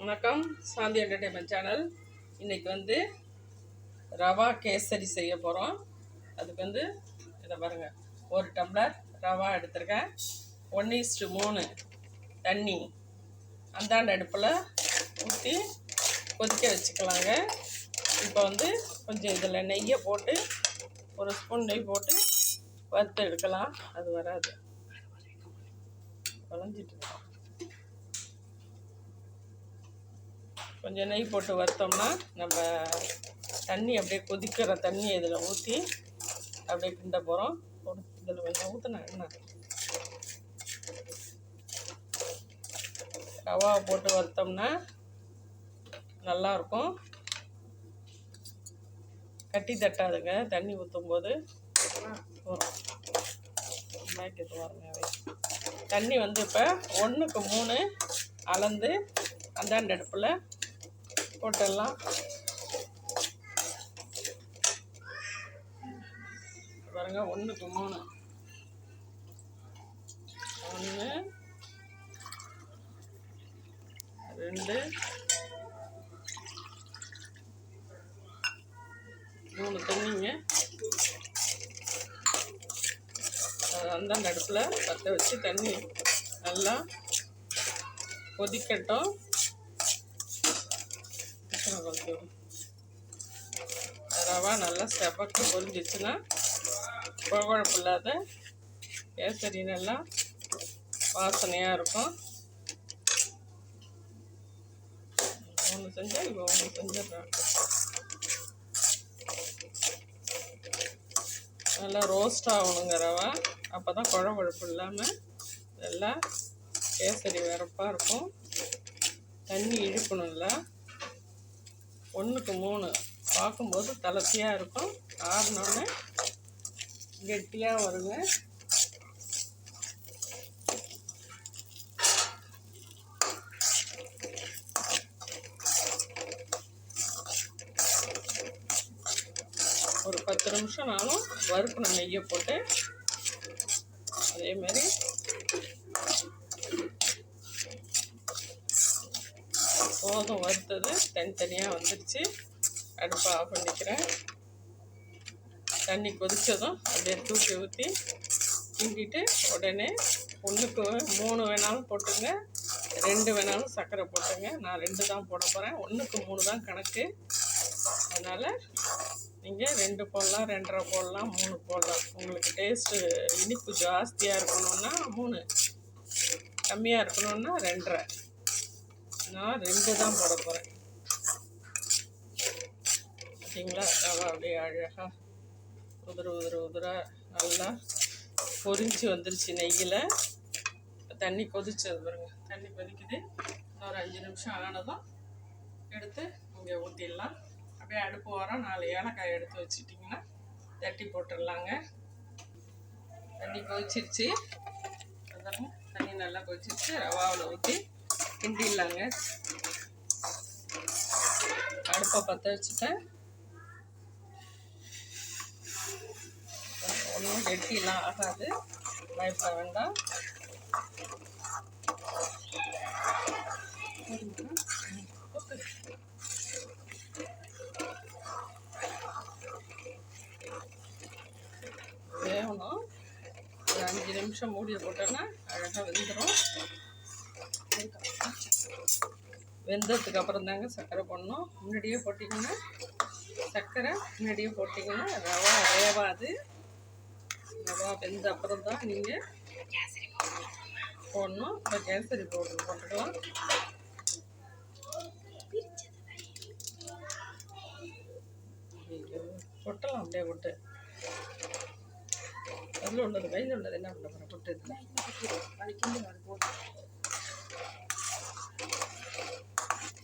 வணக்கம் சாந்தி entertainment channel இன்றைக்கி வந்து ரவா கேசரி செய்ய போகிறோம் அதுக்கு வந்து இதை பாருங்கள் ஒரு டம்ளர் ரவா எடுத்திருக்கேன். ஒன் இஸ்டு மூணு தண்ணி. அந்தாண்ட அடுப்பில் ஊற்றி கொதிக்க வச்சுக்கலாங்க. இப்போ வந்து கொஞ்சம் இதில் நெய்யை போட்டு ஒரு ஸ்பூன் நெய் போட்டு வறுத்து எடுக்கலாம். அது வராது. வளைஞ்சிட்டு கொஞ்சம் நெய் போட்டு வறுத்தோம்னா நம்ம தண்ணி அப்படியே கொதிக்கிற தண்ணி இதில் ஊற்றி அப்படியே கிண்ட போகிறோம். இதில் கொஞ்சம் ஊற்றினா என்ன? ரவா போட்டு வறுத்தோம்னா நல்லாயிருக்கும். கட்டி தட்டாதுங்க. தண்ணி ஊற்றும் போது வரும் பாருங்க. தண்ணி வந்து இப்போ ஒன்றுக்கு மூணு அளந்து அந்தாண்ட அடுப்பில் போட்டுடலாம். பாருங்க ஒன்றுக்கு மூணு ஒன்று ரெண்டு மூணு தண்ணிங்க. அது அந்தாண்ட அடுப்பில் பற்ற வச்சு தண்ணி நல்லா கொதிக்கட்டும். அப்புறம் ரவா நல்லா செவக்கு பொரிஞ்சிச்சுன்னா குழகுழப்பு இல்லாத கேசரி நல்லா வாசனையாக இருக்கும். ஒன்று செஞ்சால் இப்போ ஒன்று செஞ்சிடுறாங்க நல்லா ரோஸ்ட் ஆகணுங்க ரவா. அப்போ தான் குழகுழப்பு இல்லாமல் நல்லா கேசரி வரப்பாக இருக்கும். தண்ணி இழுக்கணும்ல ஒன்றுக்கு மூணு. பார்க்கும்போது தளர்த்தியாக இருக்கும். ஆறினோடனே கெட்டியாக வருங்க. ஒரு பத்து நிமிஷம் நிமிஷம்னாலும் வறுக்கணும் நெய்யை போட்டு அதேமாதிரி போதும் வறுத்தது. தனித்தனியாக வந்துடுச்சு அடுப்பை ஆஃப் பண்ணிக்கிறேன். தண்ணி கொதித்ததும் அப்படியே தூக்கி ஊற்றி கிண்டிட்டு உடனே ஒன்றுக்கு மூணு வேணாலும் போட்டுங்க. ரெண்டு வேணாலும் சர்க்கரை போட்டுங்க. நான் ரெண்டு தான் போட போகிறேன் ஒன்றுக்கு மூணு தான் கணக்கு. அதனால் நீங்கள் ரெண்டு போடலாம் ரெண்டரை போடலாம் மூணு போடலாம். உங்களுக்கு டேஸ்ட்டு இனிப்பு ஜாஸ்தியாக இருக்கணும்னா மூணு. கம்மியாக இருக்கணும்னா ரெண்டரை. நான் ரெண்டு தான் போட போகிறேன் பார்த்தீங்களா ரவா அப்படியே அழகாக உதிர உதிர உதிர நல்லா பொரிஞ்சு வந்துருச்சு நெய்யில். தண்ணி கொதிச்சது பாருங்க. தண்ணி கொதிக்குது. இன்னொரு அஞ்சு நிமிஷம் ஆனதும் எடுத்து இங்கே ஊற்றிடலாம் அப்படியே அடுப்பு வரோம் நாலு ஏலக்காய் எடுத்து வச்சிட்டிங்கன்னா தட்டி போட்டுடலாங்க. தண்ணி கொதிச்சிருச்சு. அதெல்லாம் தண்ணி நல்லா கொதிச்சிருச்சு. ரவாவில் ஊற்றி கிண்டிடலாங்க அடுப்பை பற்ற வச்சுட்டேன். ஒன்றும் கெட்டிலாம் ஆகாது. பயப்பட வேண்டாம். வேகணும். ஒரு அஞ்சு நிமிஷம் மூடியை போட்டோன்னா அழகாக வெந்துடும் வெந்ததுக்கு அப்புறம் தாங்க சர்க்கரை போடணும். முன்னாடியே போட்டிங்கன்னா சர்க்கரை முன்னாடியே போட்டிங்கன்னா ரவா வேவாது ரவா வெந்த அப்புறம் தான் நீங்கள் போடணும். இப்போ கேசரி பவுடர் போட்டுக்கலாம். கொட்டலாம் அப்படியே கொட்டு. அதில் உள்ளது கையில் உள்ளது என்ன பண்ண போகிறேன் கொட்டு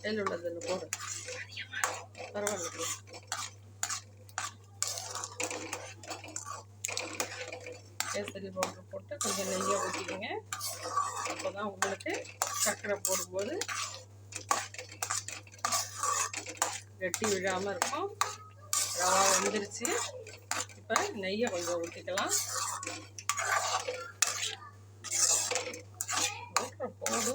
கையில் உள்ளது இல்லை போடு பரவாயில்ல கேசரி பவுடர் போட்டு கொஞ்சம் நெய்யை ஊற்றிக்கிங்க அப்போ தான் உங்களுக்கு சர்க்கரை போடும்போது வெட்டி விழாமல் இருக்கும் ரவா வந்துருச்சு இப்போ நெய்யை கொஞ்சம் ஊற்றிக்கலாம் ஊற்றுற போடு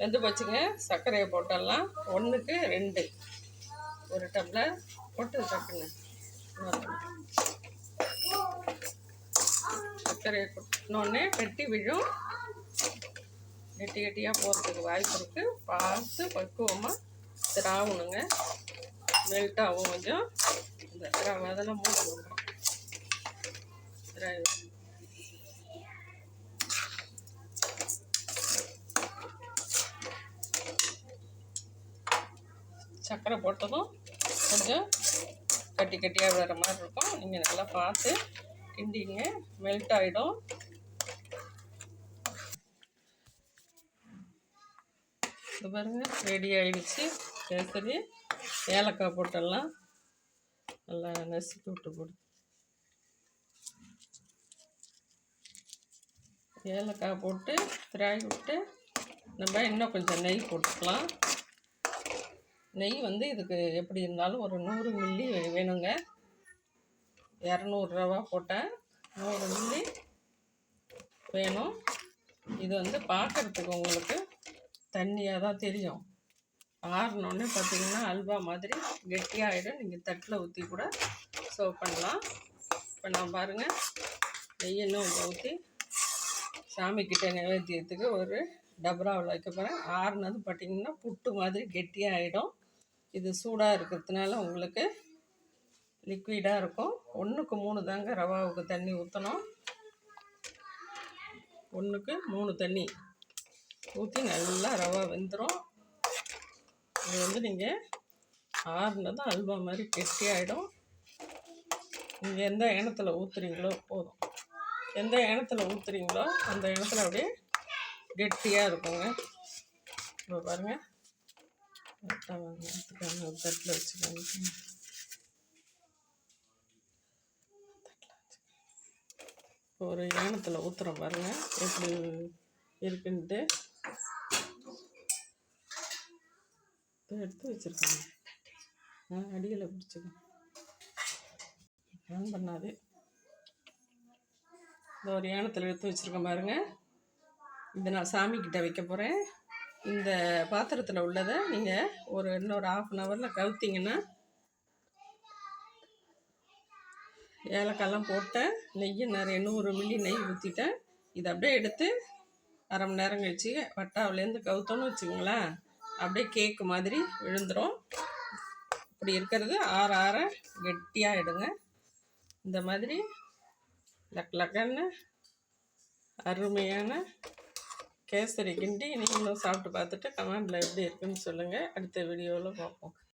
வெந்து போச்சுங்க சர்க்கரையை போட்டுடலாம் ஒன்றுக்கு ரெண்டு. ஒரு டம்ளர் போட்டு சட்டுங்க சர்க்கரையை கொட்டினோடனே வெட்டி விழும். கெட்டி கெட்டியாக போகிறதுக்கு வாய்ப்பு இருக்குது பார்த்து பக்குவமாக திராவணுங்க. மெல்ட் ஆகும் கொஞ்சம். இந்த திராவ அதெல்லாம் மூடணும் சர்க்கரை போட்டதும் கொஞ்சம் கட்டி கட்டியாக வர மாதிரி இருக்கும். நீங்கள் நல்லா பார்த்து கிண்டிங்க மெல்ட் ஆகிடும் இது பாருங்க ரெடி ஆகிடுச்சு கேசரி ஏலக்காய் போட்டெல்லாம் நல்லா நசுக்கி விட்டு போடு. ஏலக்காய் போட்டு திராய் விட்டு நம்ம இன்னும் கொஞ்சம் நெய் போட்டுக்கலாம். நெய் வந்து இதுக்கு எப்படி இருந்தாலும் ஒரு நூறு மில்லி வேணுங்க. இரநூறுவா போட்டேன். நூறு மில்லி வேணும். இது வந்து பார்க்குறதுக்கு உங்களுக்கு தண்ணியாக தான் தெரியும். ஆறினோடனே பார்த்தீங்கன்னா அல்வா மாதிரி கெட்டியாகிடும் நீங்கள் தட்டில் ஊற்றி கூட சர்வ் பண்ணலாம். இப்போ நான் பாருங்கள் நெய் இன்னும் ஊற்றி சாமிக்கிட்ட நைவேத்தியத்துக்கு ஒரு டபராவில் வைக்க போகிறேன் ஆறுனது பார்த்தீங்கன்னா புட்டு மாதிரி கெட்டியாகிடும் இது சூடாக இருக்கிறதுனால உங்களுக்கு லிக்விடாக இருக்கும். ஒன்றுக்கு மூணு தாங்க ரவாவுக்கு தண்ணி ஊற்றணும் ஒன்றுக்கு மூணு தண்ணி ஊற்றி நல்லா ரவா வெந்துடும் இது வந்து நீங்கள் ஆறுனதும் அல்வா மாதிரி கெட்டியாகிடும் நீங்கள் எந்த இனத்தில் ஊற்றுறீங்களோ போதும். எந்த இனத்தில் ஊற்றுறீங்களோ அந்த இனத்தில் அப்படியே கெட்டியாக இருக்குங்க. இப்போ பாருங்கள் கரெக்டாக வாங்க எடுத்துக்காங்க ஒரு தட்டில் வச்சுக்கோங்க ஒரு ஏனத்தில் ஊற்றுறோம் பாருங்கள் எப்படி இருக்குன்ட்டு எடுத்து வச்சுருக்காங்க ஆ அடியில் பிடிச்சிக்கோ ஆன் பண்ணாது இந்த ஒரு ஏனத்தில் எடுத்து வச்சுருக்கேன் பாருங்கள் இதை நான் சாமிக்கிட்ட வைக்க போகிறேன் இந்த பாத்திரத்தில் உள்ளதை நீங்கள் ஒரு இன்னொரு ஆஃப் அன் ஹவரில் கவுத்திங்கன்னா ஏலக்காய்லாம் போட்டேன். நெய் நிறைய நூறு மில்லி நெய் ஊற்றிட்டேன் இதை அப்படியே எடுத்து அரை மணி நேரம் கழிச்சு வட்டாவிலேருந்து கவுத்தோன்னு வச்சுக்கோங்களேன். அப்படியே கேக்கு மாதிரி விழுந்துடும் இப்படி இருக்கிறது ஆற ஆற கெட்டியாக எடுங்க. இந்த மாதிரி லக் லக்கன்னு அருமையான கேசரி கிண்டி நீங்களும் சாப்பிட்டு பார்த்துட்டு கமெண்டில் எப்படி இருக்குன்னு சொல்லுங்கள் அடுத்த வீடியோவில் பார்ப்போம்.